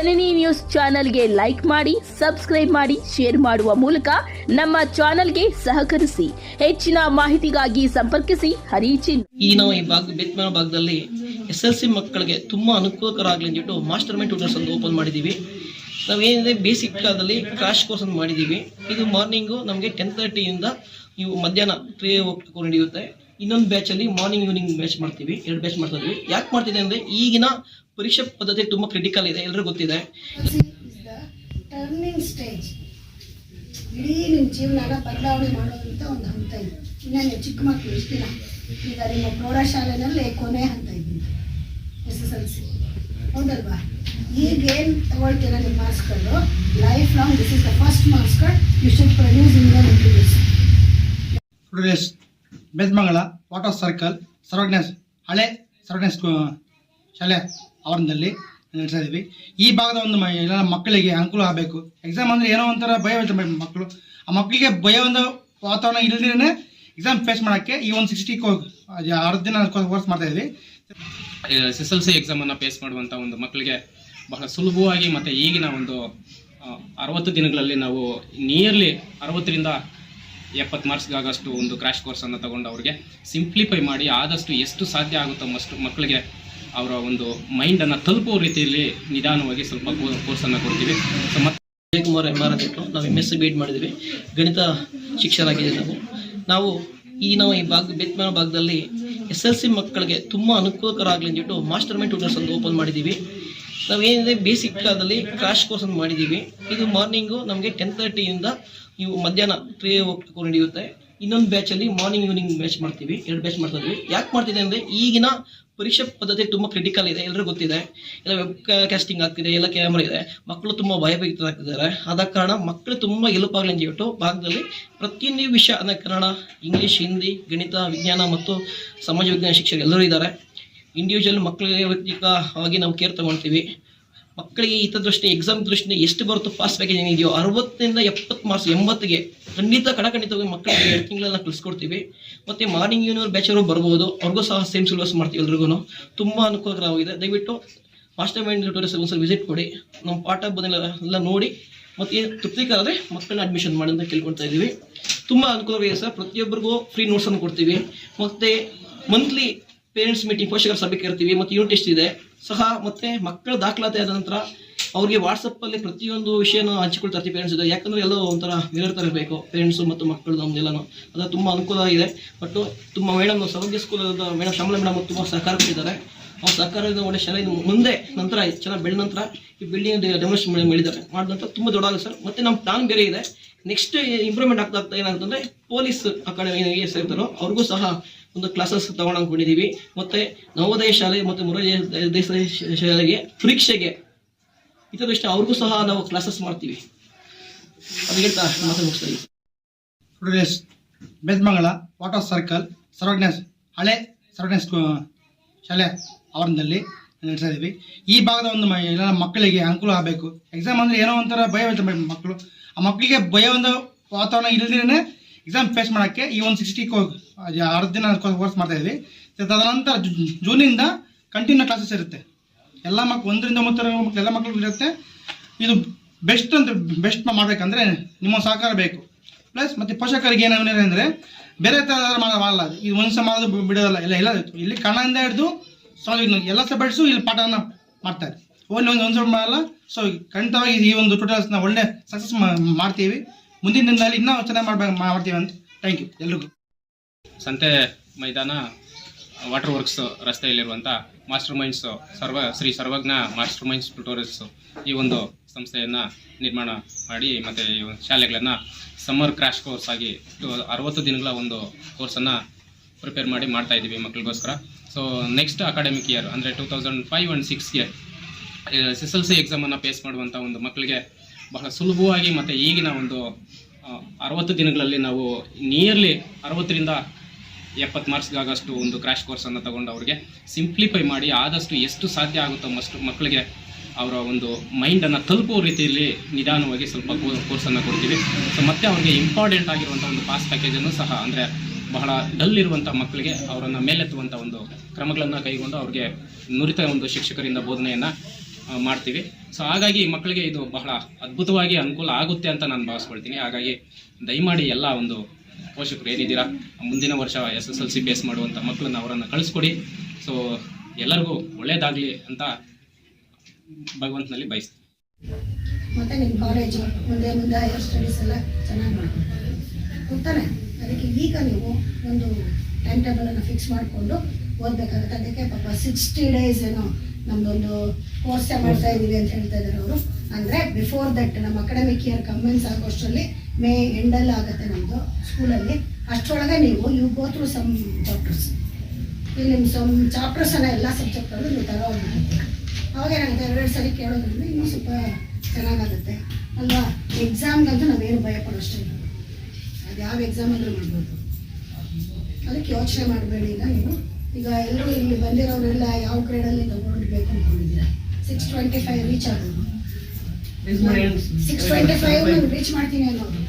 ಜನನಿ news ಚಾನೆಲ್ಗೆ like ಮಾಡಿ, subscribe ಮಾಡಿ, ಶೇರ್ ಮಾಡುವ ಮೂಲಕ ನಮ್ಮ ಚಾನೆಲ್ಗೆ ಸಹಕರಿಸಿ. ಹೆಚ್ಚಿನ ಮಾಹಿತಿಗಾಗಿ ಸಂಪರ್ಕಿಸಿ. ಹರಿಚಿನ್. ಈ ನಾವು ಈ ಭಾಗ, ಬೆತ್ಮನ ಭಾಗದಲ್ಲಿ ಎಸ್ ಎಲ್ ಸಿ ಮಕ್ಕಳಿಗೆ ತುಂಬಾ ಅನುಕೂಲಕರ ಆಗಲಿ ಅಂದ್ಬಿಟ್ಟು ಮಾಸ್ಟರ್ ಮೈಂಡ್ ಟ್ಯೂಟರ್ಸ್ ಅಂತ ಓಪನ್ ಮಾಡಿದ್ದೀವಿ ನಾವೇನಿದೆ, ಬೇಸಿಕ್ ಕಾಲದಲ್ಲಿ ಕ್ರಾಶ್ ಕೋರ್ಸ್ ಅಂತ ಮಾಡಿದ್ದೀವಿ ಇದು ಮಾರ್ನಿಂಗು ನಮಗೆ ಟೆನ್ ತರ್ಟಿಯಿಂದ ಇವು ಮಧ್ಯಾಹ್ನ ತ್ರೀ ಹೋಗ್ಕೊಂಡು ನಡೆಯುತ್ತೆ. ಇನ್ನೊಂದು ಬ್ಯಾಚಲ್ಲಿ ಮಾರ್ನಿಂಗ್ ಈವ್ನಿಂಗ್ ಬ್ಯಾಚ್ ಮಾಡ್ತೀವಿ. ಎರಡು ಬ್ಯಾಚ್ ಮಾಡ್ತಾ ಇದ್ವಿ. ಯಾಕೆ ಮಾಡ್ತಿದೆ ಅಂದರೆ ಈಗಿನ ಪರೀಕ್ಷಾ ಪದ್ಧತಿ ತುಂಬ ಕ್ರಿಟಿಕಲ್ ಇದೆ. ಎಲ್ರಿಗೂ ಗೊತ್ತಿದೆ. ಟರ್ನಿಂಗ್ ಸ್ಟೇಜ್ ಇಡೀ ನಿಮ್ಮ ಜೀವನನ ಬದಲಾವಣೆ ಮಾಡೋದಂತ ಒಂದು ಹಂತ ಇದೆ. ಇನ್ನು ನೀವು ಚಿಕ್ಕ ಮಕ್ಕಳು ಇಷ್ಟಿಲ್ಲ ಈಗ ನಿಮ್ಮ ಪ್ರೌಢಶಾಲೆನಲ್ಲಿ ಕೊನೆ ಹಂತ ಇದ್ದೀನಿ ಎಸ್ ಎಸ್ ಎಲ್ ಸಿ. ಹೌದಲ್ವಾ? ಈಗ ಏನು ತಗೊಳ್ತೀರ ನಿಮ್ಮ ಮಾರ್ಕ್ಸ್ಗಳು life long this is the first marks card you should produce in the interviews today's ಬೆಸ್ಮಂಗಲ water circle Sarvajna ಹಳೆ ಸರ್ವಜ್ಞ ಶಾಲೆ ಆವರಣದಲ್ಲಿ ನಡೆಸ್ತಾ ಈ ಭಾಗದ ಒಂದು ಎಲ್ಲ ಮಕ್ಕಳಿಗೆ ಅನುಕೂಲ ಆಗಬೇಕು. ಎಕ್ಸಾಮ್ ಅಂದರೆ ಏನೋ ಒಂಥರ ಭಯ ಮಕ್ಕಳು. ಆ ಮಕ್ಕಳಿಗೆ ಭಯ ಒಂದು ವಾತಾವರಣ ಇಲ್ಲದೇ ಎಕ್ಸಾಮ್ ಫೇಸ್ ಮಾಡೋಕ್ಕೆ ಈ ಒಂದು ಸಿಕ್ಸ್ಟಿ ಆರು ದಿನ ಕೋರ್ಸ್ ಮಾಡ್ತಾ ಇದ್ವಿ. ಎಸ್ ಎಸ್ ಎಲ್ ಸಿ ಎಕ್ಸಾಮನ್ನು ಫೇಸ್ ಮಾಡುವಂಥ ಒಂದು ಮಕ್ಕಳಿಗೆ ಬಹಳ ಸುಲಭವಾಗಿ ಮತ್ತು ಈಗಿನ ಒಂದು ಅರವತ್ತು ದಿನಗಳಲ್ಲಿ ನಾವು ನಿಯರ್ಲಿ ಅರವತ್ತರಿಂದ ಎಪ್ಪತ್ತು ಮಾರ್ಕ್ಸ್ಗಾಗಷ್ಟು ಒಂದು ಕ್ರ್ಯಾಶ್ ಕೋರ್ಸನ್ನು ತಗೊಂಡು ಅವ್ರಿಗೆ ಸಿಂಪ್ಲಿಫೈ ಮಾಡಿ ಆದಷ್ಟು ಎಷ್ಟು ಸಾಧ್ಯ ಆಗುತ್ತೋ ಅಷ್ಟು ಮಕ್ಕಳಿಗೆ ಅವರ ಒಂದು ಮೈಂಡನ್ನು ತಲುಪುವ ರೀತಿಯಲ್ಲಿ ನಿಧಾನವಾಗಿ ಸ್ವಲ್ಪ ಕೋರ್ಸನ್ನು ಕೊಡ್ತೀವಿ. ಸೊ ಮತ್ತೆ ಕುಮಾರ್ ಎಂ ಆರ್ ಅಂತಿಟ್ಟು ನಾವು ಎಂ ಎಸ್ ಸಿ ಬಿ ಮಾಡಿದ್ವಿ. ಗಣಿತ ಶಿಕ್ಷಕರಾಗಿದ್ದೀವಿ ನಾವು. ನಾವು ಈ ನಾವು ಈ ಭಾಗ ಬೆತ್ಮನ ಭಾಗದಲ್ಲಿ ಎಸ್ ಎಲ್ ಸಿ ಮಕ್ಕಳಿಗೆ ತುಂಬ ಅನುಕೂಲಕರ ಆಗಲಿ ಅಂದ್ಬಿಟ್ಟು ಮಾಸ್ಟರ್ ಮೈಂಡ್ ಟ್ಯೂಟರ್ಸ್ ಒಂದು ಓಪನ್ ಮಾಡಿದ್ದೀವಿ ನಾವೇನಿದೆ ಬೇಸಿಕ್ ಕಾಲದಲ್ಲಿ ಕ್ರಾಶ್ ಕೋರ್ಸ್ ಅನ್ನು ಮಾಡಿದ್ದೀವಿ ಇದು ಮಾರ್ನಿಂಗು ನಮಗೆ ಟೆನ್ ತರ್ಟಿಯಿಂದ ನೀವು ಮಧ್ಯಾಹ್ನ ತ್ರೀ ಓಕ್ ನಡೆಯುತ್ತೆ ಇನ್ನೊಂದು ಬ್ಯಾಚಲ್ಲಿ ಮಾರ್ನಿಂಗ್ ಈವ್ನಿಂಗ್ ಬ್ಯಾಚ್ ಮಾಡ್ತೀವಿ. ಎರಡು ಬ್ಯಾಚ್ ಮಾಡ್ತಾ ಇದ್ವಿ. ಯಾಕೆ ಮಾಡ್ತಿದೆ ಅಂದರೆ ಈಗಿನ ಪರೀಕ್ಷಾ ಪದ್ಧತಿ ತುಂಬ ಕ್ರಿಟಿಕಲ್ ಇದೆ. ಎಲ್ಲರೂ ಗೊತ್ತಿದೆ. ಎಲ್ಲ ವೆಬ್ ಕ್ಯಾಸ್ಟಿಂಗ್ ಆಗ್ತಿದೆ, ಎಲ್ಲ ಕ್ಯಾಮ್ರಾ ಇದೆ. ಮಕ್ಕಳು ತುಂಬ ಭಯಭೀತರಾಗ್ತಿದ್ದಾರೆ ಆದ ಕಾರಣ ಮಕ್ಕಳು ತುಂಬ ಹೆಲ್ಪ್ ಅಂತ ಹೇಳ್ಬಿಟ್ಟು ಭಾಗದಲ್ಲಿ ಪ್ರತಿಯೊಂದು ವಿಷಯ ಅಂದರೆ ಕನ್ನಡ ಇಂಗ್ಲೀಷ್ ಹಿಂದಿ ಗಣಿತ, ವಿಜ್ಞಾನ ಮತ್ತು ಸಮಾಜ ವಿಜ್ಞಾನ ಶಿಕ್ಷಕರು ಎಲ್ಲರೂ ಇದ್ದಾರೆ. ಇಂಡಿವಿಜುವಲ್ ಮಕ್ಕಳಿಗೆ ವೈಯಕ್ತಿಕವಾಗಿ ನಾವು ಕೇರ್ ತಗೊಳ್ತೀವಿ. ಮಕ್ಕಳಿಗೆ ಹಿತದೃಷ್ಟಿ ಎಕ್ಸಾಮ್ ದೃಷ್ಟಿ ಎಷ್ಟು ಬರುತ್ತೋ ಪಾಸ್ ಪ್ಯಾಕೇಜ್ ಏನಿದೆಯೋ ಅರವತ್ತರಿಂದ ಎಪ್ಪತ್ತು ಮಾರ್ಕ್ಸ್ ಎಂಬತ್ತಿಗೆ ಖಂಡಿತ ಕಡಖಂಡಿತವಾಗಿ ಮಕ್ಕಳಿಗೆ ಎರಡು ತಿಂಗಳನ್ನ ಕಳಿಸ್ಕೊಡ್ತೀವಿ. ಮತ್ತು ಮಾರ್ನಿಂಗ್ ಯೂನಿವರ್ ಬ್ಯಾಚರು ಬರ್ಬೋದು. ಅವ್ರಿಗೂ ಸಹ ಸೇಮ್ ಸಿಲೆಬಸ್ ಮಾಡ್ತೀವಿ ಎಲ್ರಿಗೂ ತುಂಬ ಅನುಕೂಲಕರವಾಗಿದೆ ದಯವಿಟ್ಟು ಮಾಸ್ಟರ್ ಮೈಂಡ್ ಟ್ಯೂಟೋರಿಯಲ್ಸ್ ಒಂದ್ಸಲ ವಿಸಿಟ್ ಕೊಡಿ. ನಮ್ಮ ಪಾಠ ಬಂದಿಲ್ಲ, ಎಲ್ಲ ನೋಡಿ. ಮತ್ತು ಏನು ಮಕ್ಕಳನ್ನ ಅಡ್ಮಿಷನ್ ಮಾಡಿ ಅಂತ ಕೇಳ್ಕೊಳ್ತಾ ಇದ್ದೀವಿ. ತುಂಬ ಅನುಕೂಲವಿದೆ ಸರ್. ಪ್ರತಿಯೊಬ್ಬರಿಗೂ ಫ್ರೀ ನೋಟ್ಸನ್ನು ಕೊಡ್ತೀವಿ. ಮತ್ತು ಮಂತ್ಲಿ ಪೇರೆಂಟ್ಸ್ ಮೀಟಿಂಗ್ ಪೋಷಕರ ಸಭೆ ಕರಿತೀವಿ ಮತ್ತು ಯೂನಿಟ್ ಟೆಸ್ಟ್ ಇದೆ. ಸಹ ಮತ್ತೆ ಮಕ್ಕಳ ದಾಖಲಾತಿ ಆದ ನಂತರ ಅವ್ರಿಗೆ ವಾಟ್ಸಪ್ಪಲ್ಲಿ ಪ್ರತಿಯೊಂದು ವಿಷಯನ ಹಂಚಿಕೊಳ್ತಾ ಇರ್ತೀವಿ ಪೇರೆಂಟ್ಸ್ ಇದೆ ಯಾಕಂದರೆ ಎಲ್ಲೋ ಒಂಥರ ಮಿರರ್ ಥರ ಇರಬೇಕು ಪೇರೆಂಟ್ಸು ಮತ್ತು ಮಕ್ಕಳು ನಮ್ದೆಲ್ಲನೂ ಅದು ತುಂಬ ಅನುಕೂಲ ಆಗಿದೆ. ಬಟ್ಟು ತುಂಬ ಮೇಡಮ್ ಸೌಭಾಗ್ಯ ಸ್ಕೂಲ್ ಮೇಡಮ್ ಶ್ಯಾಮಲ ಮೇಡಮ್ ತುಂಬ ಸಹಕಾರ ಕೊಟ್ಟಿದ್ದಾರೆ. ಅವ್ರ ಸಹಕಾರದಿಂದ ಒಳ್ಳೆ ಶಾಲೆ ಮುಂದೆ ನಂತರ ಚೆನ್ನಾಗಿ ಬೆಳೆದ ನಂತರ ಈ ಬಿಲ್ಡಿಂಗ್ ಡೆಮೋಸ್ಟ್ರೇಷನ್ ಮಾಡಿದ್ದಾರೆ. ಮಾಡಿದ ನಂತರ ತುಂಬ ದೊಡ್ಡದಾಗುತ್ತೆ ಸರ್ ಮತ್ತು ನಮ್ಮ ಪ್ಲಾನ್ ಬೇರೆ ಇದೆ. ನೆಕ್ಸ್ಟ್ ಇಂಪ್ರೂವ್ಮೆಂಟ್ ಆಗ್ತಾ ಆಗ್ತಾ ಏನಾಗುತ್ತೆ ಅಂದರೆ ಪೊಲೀಸ್ ಅಕಾಡೆಮಿ ಸೇರ್ತಾರೋ ಅವ್ರಿಗೂ ಸಹ ಒಂದು ಕ್ಲಾಸಸ್ ತಗೊಂಡು ಅನ್ಕೊಂಡಿದ್ದೀವಿ ಮತ್ತೆ ನವೋದಯ ಶಾಲೆ ಮತ್ತು ಮುರಳಿ ದೇಸಾಯಿ ಶ- ಶಾಲೆಗೆ ಪರೀಕ್ಷೆಗೆ ಹಿತದೃಷ್ಟಿ ಅವ್ರಿಗೂ ಸಹ ನಾವು ಕ್ಲಾಸಸ್ ಮಾಡ್ತೀವಿ. ಅದು ಹೇಳ್ತಾ ಮಾತು. ಟುಡೇಸ್ ಬೆಸ್ಮಂಗಲ ವಾಟರ್ ಸರ್ಕಲ್ ಸರ್ವಜ್ಞ ಹಳೆ ಸರ್ವಜ್ಞ ಶಾಲೆ ಆವರಣದಲ್ಲಿ ನಡೆಸ್ತಾ ಇದ್ದೀವಿ. ಈ ಭಾಗದ ಒಂದು ಎಲ್ಲ ಮಕ್ಕಳಿಗೆ ಅನುಕೂಲ ಆಗಬೇಕು. ಎಕ್ಸಾಮ್ ಅಂದರೆ ಏನೋ ಒಂಥರ ಭಯ ಮಕ್ಕಳು. ಆ ಮಕ್ಕಳಿಗೆ ಭಯ ಒಂದು ವಾತಾವರಣ ಇಲ್ಲದಿರೇ ಎಕ್ಸಾಮ್ ಫೇಸ್ ಮಾಡೋಕ್ಕೆ ಈ ಒಂದು ಸಿಕ್ಸ್ಟಿ ಅರ್ಧ ದಿನ ಕೋರ್ಸ್ ಮಾಡ್ತಾ ಇದ್ವಿ. ತದನಂತರ ಜೂನಿಂದ ಕಂಟಿನ್ಯೂ ಕ್ಲಾಸಸ್ ಇರುತ್ತೆ. ಎಲ್ಲ ಮಕ್ಕಳು ಒಂದರಿಂದ ಒಂಬತ್ತರ ಮಕ್ಕಳು ಎಲ್ಲ ಮಕ್ಕಳು ಇರುತ್ತೆ. ಇದು ಬೆಸ್ಟ್ ಅಂತ ಬೆಸ್ಟ್ ಮಾಡಬೇಕಂದ್ರೆ ನಿಮ್ಮ ಸಹಕಾರ ಬೇಕು. ಪ್ಲಸ್ ಮತ್ತು ಪೋಷಕರಿಗೆ ಏನೇನಿದೆ ಅಂದರೆ ಬೇರೆ ಥರ ಮಾಡಲ್ಲ. ಇದು ಒಂದು ಸಹ ಮಾಡೋದು ಬಿಡೋದಲ್ಲ. ಎಲ್ಲ ಎಲ್ಲ ಇಲ್ಲಿ ಕನ್ನಡದಿಂದ ಹಿಡಿದು ಸೊ ಎಲ್ಲ ಸಬ್ಜೆಕ್ಟ್ಸು ಇಲ್ಲಿ ಪಾಠನ ಮಾಡ್ತಾರೆ. ಓನ್ಲಿ ಒಂದು ಒಂದು ಮಾಡಲ್ಲ. ಸೊ ಖಂಡಿತವಾಗಿ ಈ ಒಂದು ಟ್ಯೂಟರ್ಸ್ನ ಒಳ್ಳೆ ಸಕ್ಸಸ್ ಮಾಡ್ತೀವಿ. ಮುಂದಿನ ದಿನದಲ್ಲಿ ಇನ್ನೂ ಚೆನ್ನಾಗಿ ಮಾಡ್ಬೇಕು ಮಾಡ್ತೀವಿ ಅಂತ. ಥ್ಯಾಂಕ್ ಯು ಎಲ್ರಿಗೂ. ಸಂತೆ ಮೈದಾನ ವಾಟರ್ ವರ್ಕ್ಸ್ ರಸ್ತೆಯಲ್ಲಿರುವಂಥ ಮಾಸ್ಟರ್ ಮೈಂಡ್ಸ್ ಸರ್ವ, Shri Sarvajna master minds tutorials ಈ ಒಂದು ಸಂಸ್ಥೆಯನ್ನು ನಿರ್ಮಾಣ ಮಾಡಿ ಮತ್ತು ಈ ಒಂದು ಶಾಲೆಗಳನ್ನು ಸಮ್ಮರ್ ಕ್ರ್ಯಾಶ್ ಕೋರ್ಸ್ ಆಗಿ ಅರವತ್ತು ದಿನಗಳ ಒಂದು ಕೋರ್ಸನ್ನು ಪ್ರಿಪೇರ್ ಮಾಡಿ ಮಾಡ್ತಾ ಇದ್ದೀವಿ ಮಕ್ಕಳಿಗೋಸ್ಕರ ಸೊ ನೆಕ್ಸ್ಟ್ ಅಕಾಡೆಮಿಕ್ ಇಯರ್ ಅಂದರೆ ಟೂ ತೌಸಂಡ್ ಫೈವ್ ಆ್ಯಂಡ್ ಸಿಕ್ಸ್ಗೆ ಎಸ್ ಎಸ್, ಎಲ್, ಸಿ ಎಕ್ಸಾಮನ್ನು ಪೇಸ್ ಮಾಡುವಂಥ ಒಂದು ಮಕ್ಕಳಿಗೆ ಬಹಳ ಸುಲಭವಾಗಿ ಮತ್ತು ಈಗಿನ ಒಂದು ಅರವತ್ತು ದಿನಗಳಲ್ಲಿ ನಾವು ನಿಯರ್ಲಿ ಅರವತ್ತರಿಂದ ಎಪ್ಪತ್ತು ಮಾರ್ಕ್ಸ್ಗಾಗಷ್ಟು ಒಂದು ಕ್ರ್ಯಾಶ್ ಕೋರ್ಸನ್ನು ತಗೊಂಡು ಅವ್ರಿಗೆ ಸಿಂಪ್ಲಿಫೈ ಮಾಡಿ ಆದಷ್ಟು ಎಷ್ಟು ಸಾಧ್ಯ ಆಗುತ್ತೋ ಅಷ್ಟು ಮಕ್ಕಳಿಗೆ ಅವರ ಒಂದು ಮೈಂಡನ್ನು ತಲುಪುವ ರೀತಿಯಲ್ಲಿ ನಿಧಾನವಾಗಿ ಸ್ವಲ್ಪ ಕೋರ್ಸನ್ನು ಕೊಡ್ತೀವಿ. ಸೊ ಮತ್ತೆ ಅವ್ರಿಗೆ ಇಂಪಾರ್ಟೆಂಟ್ ಆಗಿರುವಂಥ ಒಂದು ಪಾಸ್ ಪ್ಯಾಕೇಜನ್ನು ಸಹ ಅಂದರೆ ಬಹಳ ಡಲ್ ಇರುವಂಥ ಮಕ್ಕಳಿಗೆ ಅವರನ್ನು ಮೇಲೆತ್ತುವಂಥ ಒಂದು ಕ್ರಮಗಳನ್ನು ಕೈಗೊಂಡು ಅವ್ರಿಗೆ ನುರಿತ ಒಂದು ಶಿಕ್ಷಕರಿಂದ ಬೋಧನೆಯನ್ನು ಮಾಡ್ತೀವಿ. ಸೊ ಹಾಗಾಗಿ ಮಕ್ಕಳಿಗೆ ಇದು ಬಹಳ ಅದ್ಭುತವಾಗಿ ಅನುಕೂಲ ಆಗುತ್ತೆ ಅಂತ ನಾನು ಭಾವಿಸ್ಕೊಳ್ತೀನಿ. ಹಾಗಾಗಿ ದಯಮಾಡಿ ಎಲ್ಲ ಒಂದು ಪೋಷಕರು ಏನಿದ್ದೀರಾ, ಮುಂದಿನ ವರ್ಷ S S L C face ಮಾಡುವಂಥ ಮಕ್ಕಳನ್ನ ಅವರನ್ನು ಕಳಿಸ್ಕೊಡಿ. ಸೊ ಎಲ್ಲರಿಗೂ ಒಳ್ಳೇದಾಗಲಿ ಅಂತ ಭಗವಂತನಲ್ಲಿ ಬಯಸ್ತೀನಿ. ಮತ್ತೆ ನಿಮ್ಮ ಕಾಲೇಜು ಮುಂದೆ ಮುಂದೆ ಹೈಯರ್ ಸ್ಟಡೀಸ್ ಎಲ್ಲ ಚೆನ್ನಾಗಿ ಗೊತ್ತಾನೆ? ಅದಕ್ಕೆ ಈಗ ನೀವು ಒಂದು ಟೈಮ್ ಟೇಬಲನ್ನು ಫಿಕ್ಸ್ ಮಾಡಿಕೊಂಡು ಓದಬೇಕಾಗುತ್ತೆ. ಅದಕ್ಕೆ ಪಾಪ ಸಿಕ್ಸ್ಟಿ ಡೇಸ್ ಏನೋ ನಮ್ಮದೊಂದು ಕೋರ್ಸ್ ಮಾಡ್ತಾ ಇದ್ದೀವಿ ಅಂತ ಹೇಳ್ತಾ ಇದ್ದಾರೆ ಅವರು. ಅಂದರೆ ಬಿಫೋರ್ ದಟ್ ನಮ್ಮ ಅಕಾಡೆಮಿಕ್ ಇಯರ್ ಕಮೆನ್ಸ್ ಆಗೋಷ್ಟರಲ್ಲಿ ಮೇ ಎಂಡಲ್ಲಿ ಆಗುತ್ತೆ ನಮ್ಮದು ಸ್ಕೂಲಲ್ಲಿ ಅಷ್ಟರೊಳಗೆ ನೀವು you go through some chapters ಇಲ್ಲಿ ನಿಮ್ಮ ಸಮ್ ಚಾಪ್ಟರ್ಸನ್ನು ಎಲ್ಲ ಸಬ್ಜೆಕ್ಟಲ್ಲೂ ನೀವು ತಗೋಬಿಟ್ಟಿರ್ತೀರ ಅವಾಗ ಏನಾಗುತ್ತೆ? ಎರಡೆರಡು ಸರಿ ಕೇಳೋದ್ರಿಂದ ಇನ್ನೂ ಸ್ವಲ್ಪ ಚೆನ್ನಾಗಾಗುತ್ತೆ. ಅಲ್ವಾ? ಎಕ್ಸಾಮ್ಗಂತೂ ನಾವೇನು ಭಯ ಪಡೋಷ್ಟಿಲ್ಲ ಅದು ಯಾವ ಎಕ್ಸಾಮ್ ಅಂದ್ರೆ ಮಾಡ್ಬೋದು. ಅದಕ್ಕೆ ಯೋಚನೆ ಮಾಡಬೇಡಿ ಈಗ ನೀವು. ಈಗ ಎಲ್ಲರೂ ಇಲ್ಲಿ ಬಂದಿರೋರೆಲ್ಲ ಯಾವ ಗ್ರೇಡಲ್ಲಿ ತಗೊಂಡ್ಬೇಕು ಅಂದ್ಕೊಂಡಿದ್ದೀರಾ ಸಿಕ್ಸ್ ಟ್ವೆಂಟಿ ಫೈವ್ ರೀಚ್ ಆಗೋದು ಸಿಕ್ಸ್ ಟ್ವೆಂಟಿ ಫೈವ್ ರೀಚ್ ಮಾಡ್ತೀನಿ ಅನ್ನೋದು.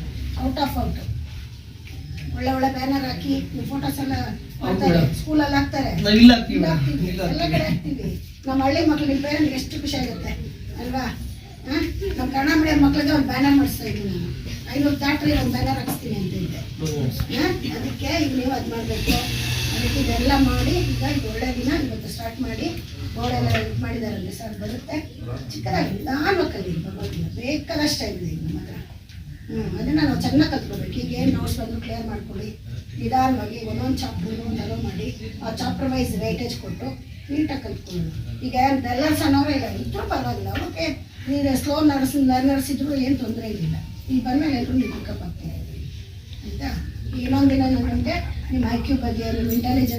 ಔಟ್ ಆಫ್ ಔಟ್ ಒಳ್ಳೆ ಒಳ್ಳೆ ಬ್ಯಾನರ್ ಹಾಕಿ ಫೋಟೋಸ್ ಎಲ್ಲ ಮಾಡ್ತಾರೆ. ಸ್ಕೂಲಲ್ಲಿ ಹಾಕ್ತಾರೆ. ಎಲ್ಲ ಕಡೆ ಹಾಕ್ತೀವಿ. ನಮ್ಮ ಹಳ್ಳಿ ಮಕ್ಳಿಗೆ ನಿಮ್ಮ ಪೇರೆಂಟ್ಗೆ ಎಷ್ಟು ಖುಷಿ ಆಗುತ್ತೆ ಅಲ್ವಾ? ಹಾಂ? ನಮ್ಮ ಕನ್ನಡ ಮೀಡಿಯಂ ಮಕ್ಕಳಿಗೆ ಒಂದು ಬ್ಯಾನರ್ ಮಾಡಿಸ್ತಾ ಇದ್ದೀನಿ ನಾನು. ಐನೂರು ದಾಟ್ರಿ ಒಂದು ಬ್ಯಾನರ್ ಹಾಕ್ಸ್ತೀನಿ ಅಂತ ಇದ್ದೆ ಹಾ? ಅದಕ್ಕೆ ಈಗ ನೀವು ಅದು ಮಾಡಬೇಕು. ಇದೆಲ್ಲ ಮಾಡಿ ಈಗ ಇದು ದಿನ ಇವತ್ತು ಸ್ಟಾರ್ಟ್ ಮಾಡಿ ಬೋರ್ಡೆಲ್ಲ ಇದು ಮಾಡಿದಾರಲ್ಲ ಸರ್, ಬರುತ್ತೆ. ಚಿಕ್ಕದಾಗಿ ನಿಧಾನವಾಗಿ ಭಗವದ್ಗೀತೆ ಬೇಕಾದಷ್ಟು ಇದೆ ಈಗ ನಮ್ಮ ಹತ್ರ ಹ್ಞೂ ಅದನ್ನು ನಾವು ಚೆನ್ನಾಗಿ ಕಲ್ತ್ಕೋಬೇಕು. ಈಗ ಏನು ನೋಟ್ಸ್ ಬಂದು ಕ್ಲಿಯರ್ ಮಾಡ್ಕೊಳ್ಳಿ. ನಿಧಾನವಾಗಿ ಒಂದೊಂದು ಚಾಪ್ಟರ್ ಅಲೋ ಮಾಡಿ ಆ ಚಾಪ್ಟರ್ ವೈಸ್ ವೇಟೇಜ್ ಕೊಟ್ಟು ನೀಟಾಗಿ ಕಲ್ತ್ಕೊಳ್ಳೋದು ಈಗ ಎಲ್ಲ ಸಣ್ಣವರೇ ಇಲ್ಲ, ಇದ್ರೂ ಪರವಾಗಿಲ್ಲ. ಓಕೆ ನೀವು ಸ್ಲೋ ನರ್ಸ್ ನಡೆಸಿದ್ರು ಏನು ತೊಂದರೆ ಇಲ್ಲ. ಈಗ ಬಂದಮೇಲೆ ಎಲ್ಲರೂ ನೀವು ಪಿಕಪ್ ಆಗ್ತೀವಿ ಆಯಿತಾ? ಇನ್ನೊಂದು ದಿನ ನನಗೆ మేము ఐక్యూపద్యాలు ఇంటెలిజెన్స్